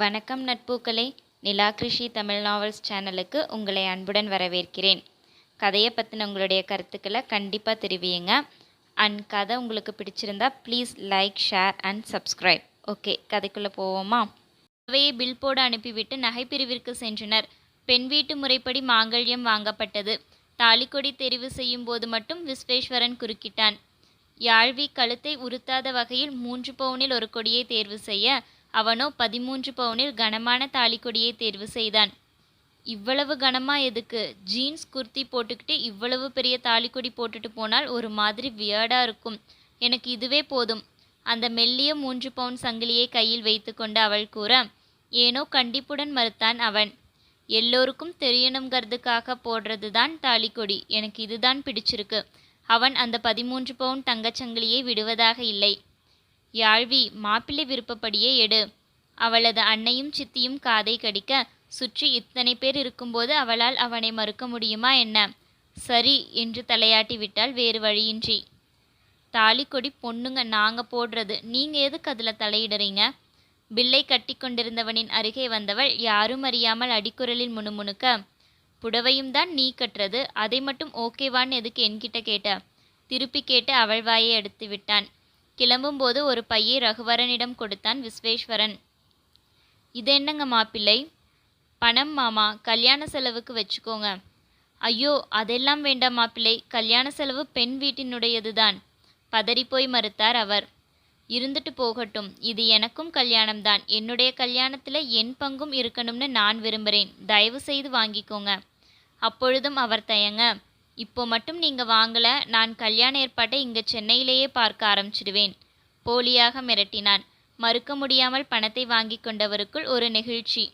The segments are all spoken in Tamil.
வணக்கம் நட்பூக்களே. நிலா கிருஷி தமிழ் நாவல்ஸ் சேனலுக்கு உங்களை அன்புடன் வரவேற்கிறேன். கதையை பற்றின உங்களுடைய கருத்துக்களை கண்டிப்பாக தெரிவியுங்க. அண்ட் கதை உங்களுக்கு பிடிச்சிருந்தா please like share and subscribe okay கதைக்குள்ளே போவோமா? அவையை பில் போட அனுப்பிவிட்டு நகைப்பிரிவிற்கு சென்றனர். பெண் வீட்டு முறைப்படி மாங்கல்யம் வாங்கப்பட்டது. தாலிக்கொடி தெரிவு செய்யும் போது மட்டும் விஸ்வேஸ்வரன் குறுக்கிட்டான். யாழ்வி கழுத்தை உறுத்தாத வகையில் மூன்று பவுனில் ஒரு கொடியை தேர்வு செய்ய அவனோ பதிமூன்று பவுனில் கனமான தாலிக்கொடியை தேர்வு செய்தான். இவ்வளவு கனமா எதுக்கு? ஜீன்ஸ் குர்த்தி போட்டுக்கிட்டு இவ்வளவு பெரிய தாலிக்கொடி போட்டுட்டு போனால் ஒரு மாதிரி வியர்டா இருக்கும். எனக்கு இதுவே போதும். அந்த மெல்லிய மூன்று பவுன் சங்கிலியை கையில் வைத்துக்கொண்டு அவள் கூற ஏனோ கண்டிப்புடன் மறுத்தான் அவன். எல்லோருக்கும் தெரியணுங்கிறதுக்காக போடுறது தான் தாலிக்கொடி. எனக்கு இதுதான் பிடிச்சிருக்கு. அவன் அந்த பதிமூன்று பவுன் தங்கச்சங்கிலியை விடுவதாக இல்லை. யாழ்வி மாப்பிள்ளை விருப்பப்படியே எடு. அவளது அன்னையும் சித்தியும் காதை கடிக்க சுற்றி இத்தனை பேர் இருக்கும்போது அவளால் அவனை மறுக்க முடியுமா என்ன? சரி என்று தலையாட்டி விட்டால் வேறு வழியின்றி. தாலிக்கொடி பொண்ணுங்க நாங்க போடுறது நீங்க எதுக்கு அதில் தலையிடுறீங்க? பில்லை கட்டி கொண்டிருந்தவனின் அருகே வந்தவள் யாரும் அறியாமல் அடிக்குரலில் முணுமுணுக்க புடவையும் தான் நீ கட்டுறது அதை மட்டும் ஓகேவான்னு எதுக்கு என்கிட்ட கேட்ட? திருப்பி கேட்டு அவள் வாயை எடுத்து விட்டான். கிளம்பும்போது ஒரு பையை ரகுவரனிடம் கொடுத்தான் விஸ்வேஸ்வரன். இது என்னங்க மாப்பிள்ளை? பணம் மாமா கல்யாண செலவுக்கு வச்சுக்கோங்க. ஐயோ அதெல்லாம் வேண்டாம் மாப்பிள்ளை. கல்யாண செலவு பெண் வீட்டினுடையது தான் பதறிப்போய் மறுத்தார் அவர். இருந்துட்டு போகட்டும். இது எனக்கும் கல்யாணம்தான். என்னுடைய கல்யாணத்தில் என் பங்கும் இருக்கணும்னு நான் விரும்புகிறேன் தயவு செய்து வாங்கிக்கோங்க. அப்பொழுதும் அவர் தயங்க. இப்போ மட்டும் நீங்க வாங்கல நான் கல்யாண ஏற்பாட்டை இங்க சென்னையிலேயே பார்க்க ஆரம்பிச்சிடுவேன். போலியாக மிரட்டினான். மறுக்க முடியாமல் பணத்தை வாங்கி கொண்டவருக்குள் ஒரு நெகிழ்ச்சி.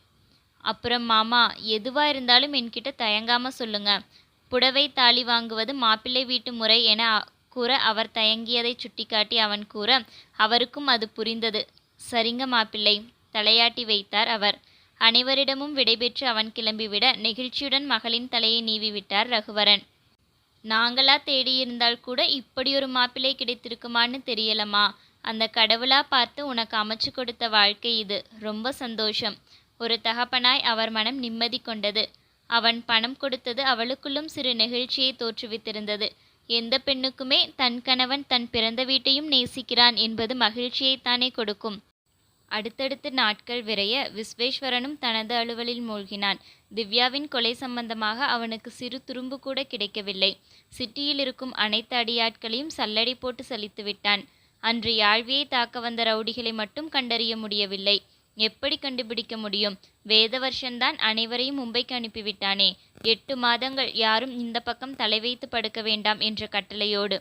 அப்புறம் மாமா எதுவா இருந்தாலும் என்கிட்ட தயங்காம சொல்லுங்க. புடவை தாலி வாங்குவது மாப்பிள்ளை வீட்டு முறை என கூற அவர் தயங்கியதை சுட்டிக்காட்டி அவன் கூற அவருக்கும் அது புரிந்தது. சரிங்க மாப்பிள்ளை. தலையாட்டி வைத்தார் அவர். அனைவரிடமும் விடைபெற்று அவன் கிளம்பிவிட நெகிழ்ச்சியுடன் மகளின் தலையை நீவிவிட்டார் ரகுவரன். நாங்களா தேடியிருந்தால் கூட இப்படி ஒரு மாப்பிள்ளை கிடைத்திருக்குமான்னு தெரியலம்மா. அந்த கடவுளா பார்த்து உனக்கு அமைச்சு கொடுத்த வாழ்க்கை இது. ரொம்ப சந்தோஷம். ஒரு தகப்பனாய் அவர் மனம் நிம்மதி கொண்டது. அவன் பணம் கொடுத்தது அவளுக்குள்ளும் சிறு நெகிழ்ச்சியை தோற்றுவித்திருந்தது. எந்த பெண்ணுக்குமே தன் கணவன் தன் பிறந்த வீட்டையும் நேசிக்கிறான் என்பது மகிழ்ச்சியைத்தானே கொடுக்கும். அடுத்தடுத்து நாட்கள் விரைய விஸ்வேஸ்வரனும் தனது அலுவலில் மூழ்கினான். திவ்யாவின் கொலை சம்பந்தமாக அவனுக்கு சிறு துரும்பு கூட கிடைக்கவில்லை. சிட்டியில் இருக்கும் அனைத்து அடியாட்களையும் சல்லடை போட்டு சலித்து விட்டான். அன்று யாழ்வியை தாக்க வந்த ரவுடிகளை மட்டும் கண்டறிய முடியவில்லை. எப்படி கண்டுபிடிக்க முடியும்? வேதவர்ஷன்தான் அனைவரையும் மும்பைக்கு அனுப்பிவிட்டானே. எட்டு மாதங்கள் யாரும் இந்த பக்கம் தலை வைத்து படுக்க வேண்டாம் என்ற கட்டளையோடு.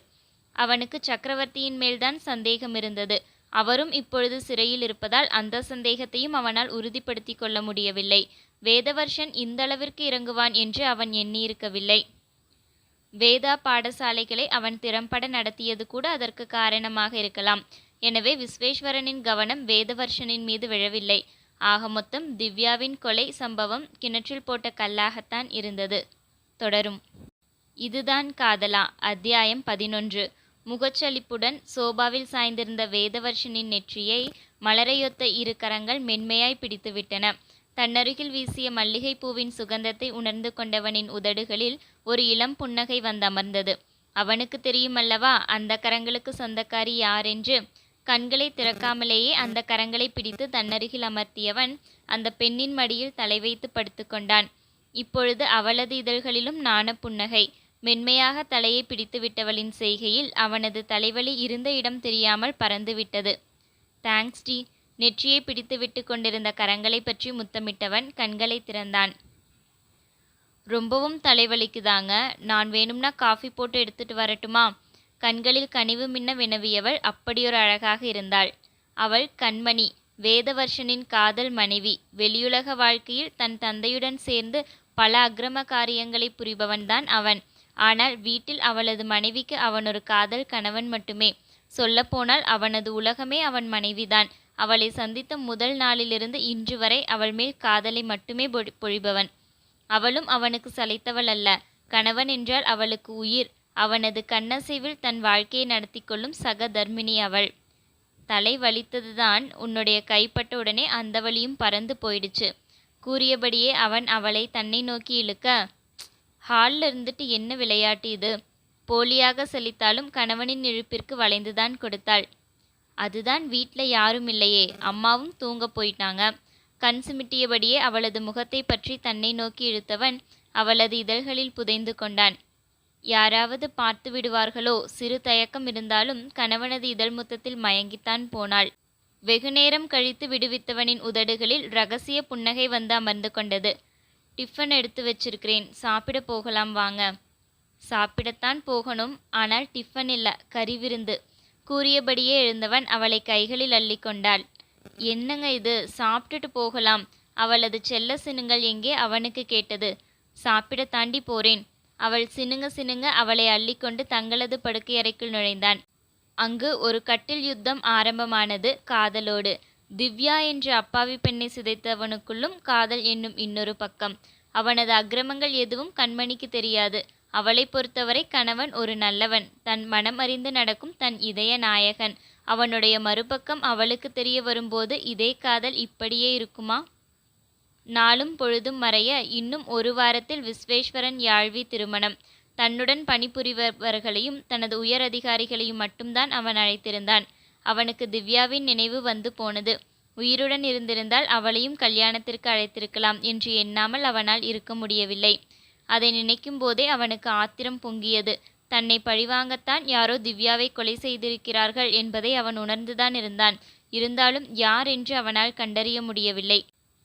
அவனுக்கு சக்கரவர்த்தியின் மேல்தான் சந்தேகம் இருந்தது அவரும் இப்பொழுது சிறையில் இருப்பதால் அந்த சந்தேகத்தையும் அவனால் உறுதிப்படுத்தி கொள்ள முடியவில்லை. வேதவர்ஷன் இந்தளவிற்கு இறங்குவான் என்று அவன் எண்ணியிருக்கவில்லை. வேதா பாடசாலைகளை அவன் திறம்பட நடத்தியது கூட அதற்கு காரணமாக இருக்கலாம். எனவே விஸ்வேஸ்வரனின் கவனம் வேதவர்ஷனின் மீது விழவில்லை. ஆக மொத்தம் திவ்யாவின் கொலை சம்பவம் கிணற்றில் போட்ட கல்லாகத்தான் இருந்தது. தொடரும். இதுதான் காதலா அத்தியாயம் பதினொன்று. முகச்சலிப்புடன் சோபாவில் சாய்ந்திருந்த வேதவர்ஷனின் நெற்றியை மலரையொத்த இரு கரங்கள் மென்மையாய் பிடித்துவிட்டன. தன்னருகில் வீசிய மல்லிகை பூவின் சுகந்தத்தை உணர்ந்து கொண்டவனின் உதடுகளில் ஒரு இளம் புன்னகை வந்தமர்ந்தது. அவனுக்கு தெரியுமல்லவா அந்த கரங்களுக்கு சொந்தக்காரி யாரென்று? கண்களை திறக்காமலேயே அந்த கரங்களை பிடித்து தன்னருகில் அமர்த்தியவன் அந்த பெண்ணின் மடியில் தலை வைத்து படுத்துக்கொண்டான். இப்பொழுது அவளது இதழ்களிலும் நாண புன்னகை. மென்மையாக தலையை பிடித்து விட்டவளின் செய்கையில் அவனது தலைவலி இருந்த இடம் தெரியாமல் பறந்துவிட்டது. Thanks D. நெற்றியை பிடித்து விட்டு கொண்டிருந்த கரங்களை பற்றி முத்தமிட்டவன் கண்களை திறந்தான். ரொம்பவும் தலைவலிக்குதாங்க நான் வேணும்னா காஃபி போட்டு எடுத்துட்டு வரட்டுமா? கண்களில் கனிவு மின்ன வினவியவள் அப்படியொரு அழகாக இருந்தாள். அவள் கண்மணி வேதவர்ஷனின் காதல் மனைவி. வெளியுலக வாழ்க்கையில் தன் தந்தையுடன் சேர்ந்து பல அக்கிரம காரியங்களை புரிபவன்தான் அவன். ஆனால் வீட்டில் அவளது மனைவிக்கு அவன் ஒரு காதல் கணவன் மட்டுமே. சொல்லப்போனால் அவனது உலகமே அவன் மனைவிதான். அவளை சந்தித்த முதல் நாளிலிருந்து இன்று வரை அவள் மேல் காதலை மட்டுமே பொழிபவன். அவளும் அவனுக்கு சளைத்தவள் அல்ல. கணவன் என்றால் அவளுக்கு உயிர். அவனது கண்ணசைவில் தன் வாழ்க்கையை நடத்தி கொள்ளும் சக தர்மினி அவள். தலை வலித்ததுதான் உன்னுடைய கைப்பட்ட உடனே அந்த வழியும் பறந்து போயிடுச்சு. கூறியபடியே அவன் அவளை தன்னை நோக்கி இழுக்க ஹாலில் இருந்துட்டு என்ன விளையாட்டு இது? போலியாக செழித்தாலும் கணவனின் இழுப்பிற்கு வளைந்துதான் கொடுத்தாள். அதுதான் வீட்டில் யாரும் இல்லையே. அம்மாவும் தூங்க போயிட்டாங்க. கண் சிமிட்டியபடியே அவளது முகத்தை பற்றி தன்னை நோக்கி இழுத்தவன் அவளது இதழ்களில் புதைந்து கொண்டான். யாராவது பார்த்து விடுவார்களோ? சிறு தயக்கம் இருந்தாலும் கணவனது இதழ் முத்தத்தில் மயங்கித்தான் போனாள். வெகுநேரம் கழித்து விடுவித்தவனின் உதடுகளில் ரகசிய புன்னகை வந்து அமர்ந்து கொண்டது. டிஃபன் எடுத்து வச்சிருக்கிறேன். சாப்பிட போகலாம் வாங்க. சாப்பிடத்தான் போகணும். ஆனால் டிஃபன் இல்லை கறி விருந்து. கூறியபடியே எழுந்தவன் அவளை கைகளில் அள்ளி கொண்டாள். என்னங்க இது? சாப்பிட்டுட்டு போகலாம். அவளது செல்ல சினுங்கள் எங்கே? அவனுக்கு கேட்டது. சாப்பிட தாண்டி போறேன். அவள் சினுங்க சினுங்க அவளை அள்ளிக்கொண்டு தங்களது படுக்கையறைக்குள் நுழைந்தான். அங்கு ஒரு கட்டில் யுத்தம் ஆரம்பமானது. காதலோடு. திவ்யா என்ற அப்பாவி பெண்ணை சிதைத்தவனுக்குள்ளும் காதல் என்னும் இன்னொரு பக்கம். அவனது அக்கிரமங்கள் எதுவும் கண்மணிக்கு தெரியாது. அவளை பொறுத்தவரை கணவன் ஒரு நல்லவன். தன் மனம் அறிந்து நடக்கும் தன் இதய நாயகன். அவனுடைய மறுபக்கம் அவளுக்கு தெரிய வரும்போது இதே காதல் இப்படியே இருக்குமா? நாளும் பொழுதும் மறைய இன்னும் ஒரு வாரத்தில் விஸ்வேஸ்வரன் யாழ்வி திருமணம். தன்னுடன் பணிபுரிபவர்களையும் தனது உயர் அதிகாரிகளையும் மட்டும்தான் அவன் அழைத்திருந்தான். அவனுக்கு திவ்யாவின் நினைவு வந்து போனது. உயிருடன் இருந்திருந்தால் அவளையும் கல்யாணத்திற்கு அழைத்திருக்கலாம் என்று எண்ணாமல் அவனால் இருக்க முடியவில்லை. அதை நினைக்கும் போதே அவனுக்கு ஆத்திரம் பொங்கியது. தன்னை பழிவாங்கத்தான் யாரோ திவ்யாவை கொலை செய்திருக்கிறார்கள் என்பதை அவன் உணர்ந்துதான் இருந்தான். இருந்தாலும் யார் என்று அவனால் கண்டறிய முடியவில்லை.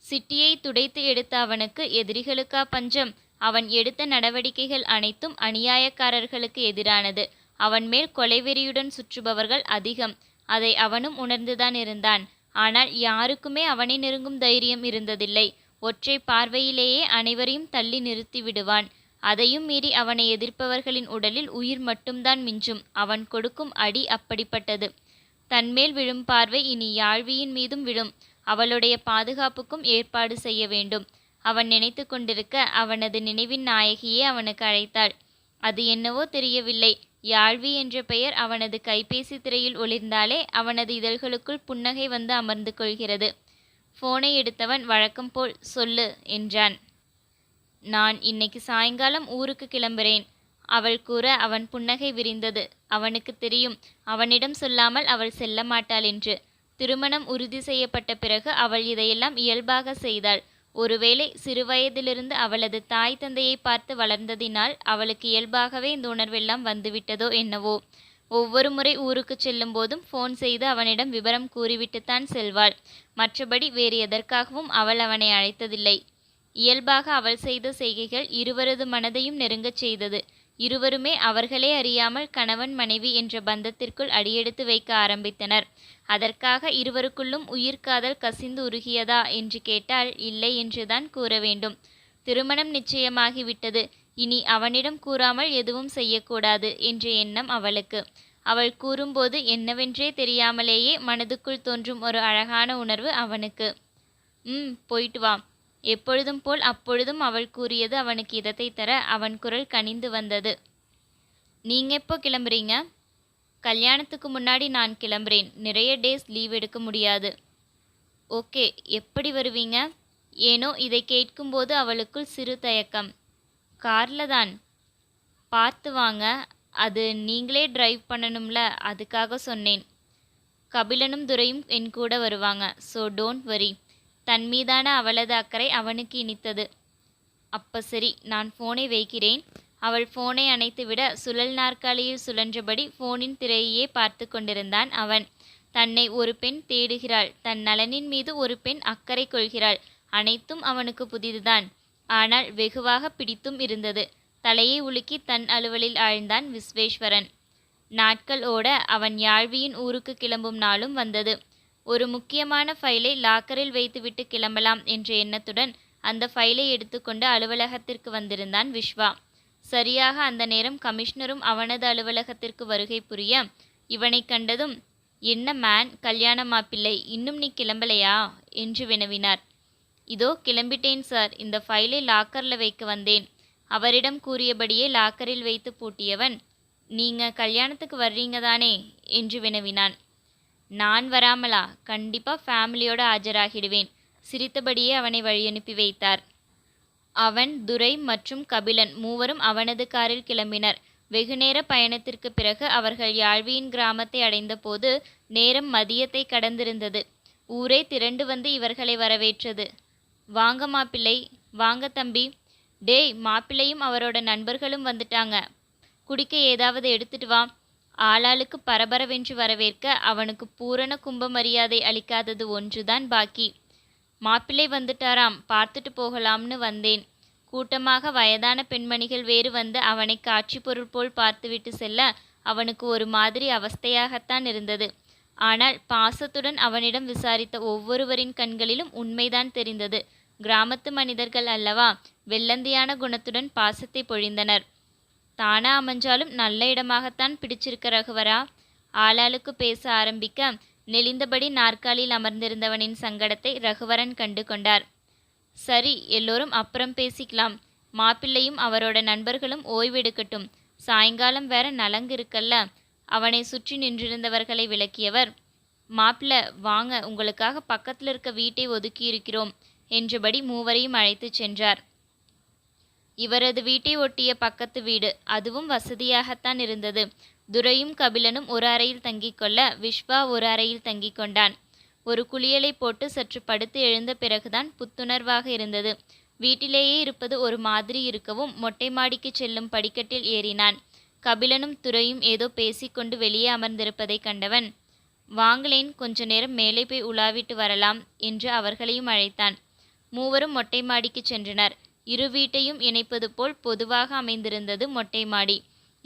சிட்டியை துடைத்து எடுத்த அவனுக்கு எதிரிகளுக்கா பஞ்சம்? அவன் எடுத்த நடவடிக்கைகள் அனைத்தும் அநியாயக்காரர்களுக்கு எதிரானது. அவன் மேல் கொலைவெறியுடன் சுற்றுபவர்கள் அதிகம். அதை அவனும் உணர்ந்துதான் இருந்தான். ஆனால் யாருக்குமே அவனை நெருங்கும் தைரியம் இருந்ததில்லை. ஒற்றை பார்வையிலேயே அனைவரையும் தள்ளி நிறுத்தி விடுவான். அதையும் மீறி அவனை எதிர்ப்பவர்களின் உடலில் உயிர் மட்டும்தான் மிஞ்சும். அவன் கொடுக்கும் அடி அப்படிப்பட்டது. தன்மேல் விழும் பார்வை இனி யாழ்வியின் மீதும் விழும். அவளுடைய பாதுகாப்புக்கும் ஏற்பாடு செய்ய வேண்டும். அவன் நினைத்து கொண்டிருக்க அவனது நினைவின் நாயகியே அவனுக்கு அழைத்தாள். அது என்னவோ தெரியவில்லை. யாழ்வி என்ற பெயர் அவனது கைபேசி திரையில் ஒளிர்ந்தாலே அவனது இதழ்களுக்குள் புன்னகை வந்து அமர்ந்து கொள்கிறது. போனை எடுத்தவன் வழக்கம் போல் சொல்லு என்றான். நான் இன்னைக்கு சாயங்காலம் ஊருக்கு கிளம்புறேன். அவள் கூற அவன் புன்னகை விரிந்தது. அவனுக்கு தெரியும் அவனிடம் சொல்லாமல் அவள் செல்ல மாட்டாள் என்று. திருமணம் உறுதி செய்யப்பட்ட பிறகு அவள் இதையெல்லாம் இயல்பாக செய்தாள். ஒருவேளை சிறுவயதிலிருந்து அவளது தாய் தந்தையை பார்த்து வளர்ந்ததினால் அவளுக்கு இயல்பாகவே இந்த உணர்வெல்லாம் வந்துவிட்டதோ என்னவோ. ஒவ்வொரு முறை ஊருக்கு செல்லும் போதும் ஃபோன் செய்து அவனிடம் விவரம் கூறிவிட்டுத்தான் செல்வாள். மற்றபடி வேறு எதற்காகவும் அவள் அவனை அழைத்ததில்லை. இயல்பாக அவள் செய்த செய்கைகள் இருவரது மனதையும் நெருங்கச் செய்தது. இருவருமே அவர்களே அறியாமல் கணவன் மனைவி என்ற பந்தத்திற்குள் அடியெடுத்து வைக்க ஆரம்பித்தனர். அதற்காக இருவருக்குள்ளும் உயிர்காதல் கசிந்து உருகியதா என்று கேட்டால் இல்லை என்றுதான் கூற வேண்டும். திருமணம் நிச்சயமாகிவிட்டது. இனி அவனிடம் கூறாமல் எதுவும் செய்யக்கூடாது என்ற எண்ணம் அவளுக்கு. அவள் கூறும்போது என்னவென்றே தெரியாமலேயே மனதுக்குள் தோன்றும் ஒரு அழகான உணர்வு அவனுக்கு. ம் போயிட்டு வா. எப்பொழுதும் போல் அப்பொழுதும் அவள் கூறியது அவனுக்கு இதத்தை தர அவன் குரல் கனிந்து வந்தது. நீங்க எப்போ கிளம்புறீங்க? கல்யாணத்துக்கு முன்னாடி நான் கிளம்புறேன். நிறைய டேஸ் லீவ் எடுக்க முடியாது. ஓகே எப்படி வருவீங்க? ஏனோ இதை கேட்கும்போது அவளுக்குள் சிறு தயக்கம். காரில் தான். பார்த்து வாங்க. அது நீங்களே டிரைவ் பண்ணணும்ல அதுக்காக சொன்னேன். கபிலனும் துரையும் என் கூட வருவாங்க. ஸோ டோன்ட் வரி தன் மீதான அவளது அக்கறை அவனுக்கு இனித்தது. அப்போ சரி நான் ஃபோனை வைக்கிறேன். அவள் ஃபோனை அணைத்துவிட சுழல் நாற்காலியில் சுழன்றபடி ஃபோனின் திரையையே பார்த்து கொண்டிருந்தான் அவன். தன்னை ஒரு பெண் தேடுகிறாள். தன் நலனின் மீது ஒரு பெண் அக்கறை கொள்கிறாள். அனைத்தும் அவனுக்கு புதிதுதான். ஆனால் வெகுவாக பிடித்தும் இருந்தது. தலையை உலுக்கி தன் அலுவலில் ஆழ்ந்தான் விஸ்வேஸ்வரன். நாட்கள் ஓட அவன் யாழ்வியின் ஊருக்கு கிளம்பும் நாளும் வந்தது. ஒரு முக்கியமான ஃபைலை லாக்கரில் வைத்துவிட்டு கிளம்பலாம் என்ற எண்ணத்துடன் அந்த ஃபைலை எடுத்துக்கொண்டு அலுவலகத்திற்கு வந்திருந்தான் விஸ்வா சரியாக அந்த நேரம் கமிஷனரும் அவனது அலுவலகத்திற்கு வருகை புரிய இவனை கண்டதும் என்ன மேன் கல்யாண மாப்பிள்ளை இன்னும் நீ கிளம்பலையா? என்று வினவினார். இதோ கிளம்பிட்டேன் சார் இந்த ஃபைலை லாக்கரில் வைக்க வந்தேன். அவரிடம் கூறியபடியே லாக்கரில் வைத்து பூட்டியவன் நீங்க கல்யாணத்துக்கு வர்றீங்க தானே? என்று வினவினான். நான் வராமலா? கண்டிப்பாக ஃபேமிலியோடு ஆஜராகிடுவேன். சிரித்தபடியே அவனை வழியனுப்பி வைத்தார். அவன் துரை மற்றும் கபிலன் மூவரும் அவனது காரில் கிளம்பினர். வெகுநேர பயணத்திற்கு பிறகு அவர்கள் யாழ்வியின் கிராமத்தை அடைந்தபோது நேரம் மதியத்தை கடந்திருந்தது. ஊரே திரண்டு வந்து இவர்களை வரவேற்றது. வாங்க மாப்பிள்ளை வாங்க தம்பி. டேய் மாப்பிள்ளையும் அவரோட நண்பர்களும் வந்துட்டாங்க. குடிக்க ஏதாவது எடுத்துட்டு வா. ஆளாளுக்கு பரபரவென்று வரவேற்க அவனுக்கு பூரண கும்ப மரியாதை அளிக்காதது ஒன்றுதான் பாக்கி. மாப்பிள்ளை வந்துட்டாராம் பார்த்துட்டு போகலாம்னு வந்தேன். கூட்டமாக வயதான பெண்மணிகள் வேறு வந்து அவனை காட்சி பொருள் போல் பார்த்துவிட்டு செல்ல அவனுக்கு ஒரு மாதிரி அவஸ்தையாகத்தான் இருந்தது. ஆனால் பாசத்துடன் அவனிடம் விசாரித்த ஒவ்வொருவரின் கண்களிலும் உண்மைதான் தெரிந்தது. கிராமத்து மனிதர்கள் அல்லவா வெள்ளந்தியான குணத்துடன் பாசத்தை பொழிந்தனர். தானா அமைஞ்சாலும் நல்ல இடமாகத்தான் பிடிச்சிருக்க ரகுவரா? ஆளாளுக்கு பேச ஆரம்பிக்க நெளிந்தபடி நாற்காலியில் அமர்ந்திருந்தவனின் சங்கடத்தை ரகுவரன் கண்டு கொண்டார். சரி எல்லோரும் அப்புறம் பேசிக்கலாம். மாப்பிள்ளையும் அவரோட நண்பர்களும் ஓய்வெடுக்கட்டும் சாயங்காலம் வேற நலங்கு இருக்கல்ல. அவனை சுற்றி நின்றிருந்தவர்களை விளக்கியவர் மாப்பிள்ள வாங்க உங்களுக்காக பக்கத்தில் இருக்க வீட்டை ஒதுக்கி இருக்கிறோம் என்றபடி மூவரையும் அழைத்துச் சென்றார். இவரது வீட்டை ஒட்டிய பக்கத்து வீடு அதுவும் வசதியாகத்தான் இருந்தது. துரையும் கபிலனும் ஒரு அறையில் தங்கிக் கொள்ள விஸ்வா ஒரு அறையில் தங்கிக் கொண்டான். ஒரு குளியலை போட்டு சற்று படுத்து எழுந்த பிறகுதான் புத்துணர்வாக இருந்தது. வீட்டிலேயே இருப்பது ஒரு மாதிரி இருக்கவும் மொட்டை மாடிக்கு செல்லும் படிக்கட்டில் ஏறினான். கபிலனும் துரையும் ஏதோ பேசிக்கொண்டு வெளியே அமர்ந்திருப்பதை கண்டவன் வாங்களேன் கொஞ்ச நேரம் மேலே போய் உலாவிட்டு வரலாம் என்று அவர்களையும் அழைத்தான். மூவரும் மொட்டை மாடிக்கு சென்றனர். இரு வீட்டையும் இணைப்பது போல் பொதுவாக அமைந்திருந்தது மொட்டை மாடி.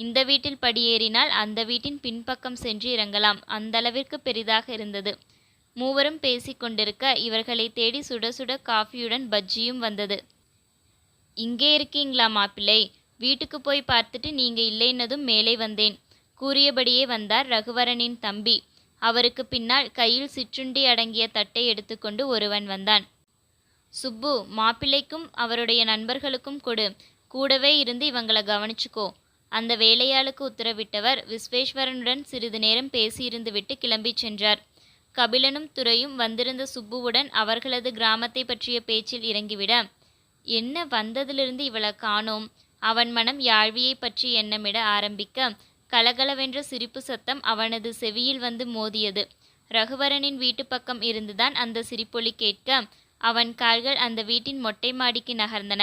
இந்த வீட்டில் படியேறினால் அந்த வீட்டின் பின்பக்கம் சென்று இறங்கலாம். அந்த அளவிற்கு பெரிதாக இருந்தது. மூவரும் பேசிக்கொண்டிருக்க இவர்களை தேடி சுட சுட காஃபியுடன் பஜ்ஜியும் வந்தது. இங்கே இருக்கீங்களா மாப்பிள்ளை? வீட்டுக்கு போய் பார்த்துட்டு நீங்க இல்லைன்னதும் மேலே வந்தேன். கூறியபடியே வந்தார் ரகுவரனின் தம்பி. அவருக்கு பின்னால் கையில் சிற்றுண்டி அடங்கிய தட்டை எடுத்துக்கொண்டு ஒருவன் வந்தான். சுப்பு மாப்பிள்ளைக்கும் அவருடைய நண்பர்களுக்கும் கொடு. கூடவே இருந்து இவங்களை கவனிச்சுக்கோ. அந்த வேலையாளுக்கு உத்தரவிட்டவர் விஸ்வேஸ்வரனுடன் சிறிது நேரம் பேசியிருந்துவிட்டு கிளம்பிச் சென்றார். கபிலனும் துறையும் வந்திருந்த சுப்புவுடன் அவர்களது கிராமத்தை பற்றிய பேச்சில் இறங்கிவிட என்ன வந்ததிலிருந்து இவளை காணோம்? அவன் மனம் யாழ்வியை பற்றி எண்ணமிட ஆரம்பிக்க கலகலவென்ற சிரிப்பு சத்தம் அவனது செவியில் வந்து மோதியது. ரகுவரனின் வீட்டு பக்கம் இருந்துதான் அந்த சிரிப்பொலி கேட்க அவன் கால்கள் அந்த வீட்டின் மொட்டை மாடிக்கு நகர்ந்தன.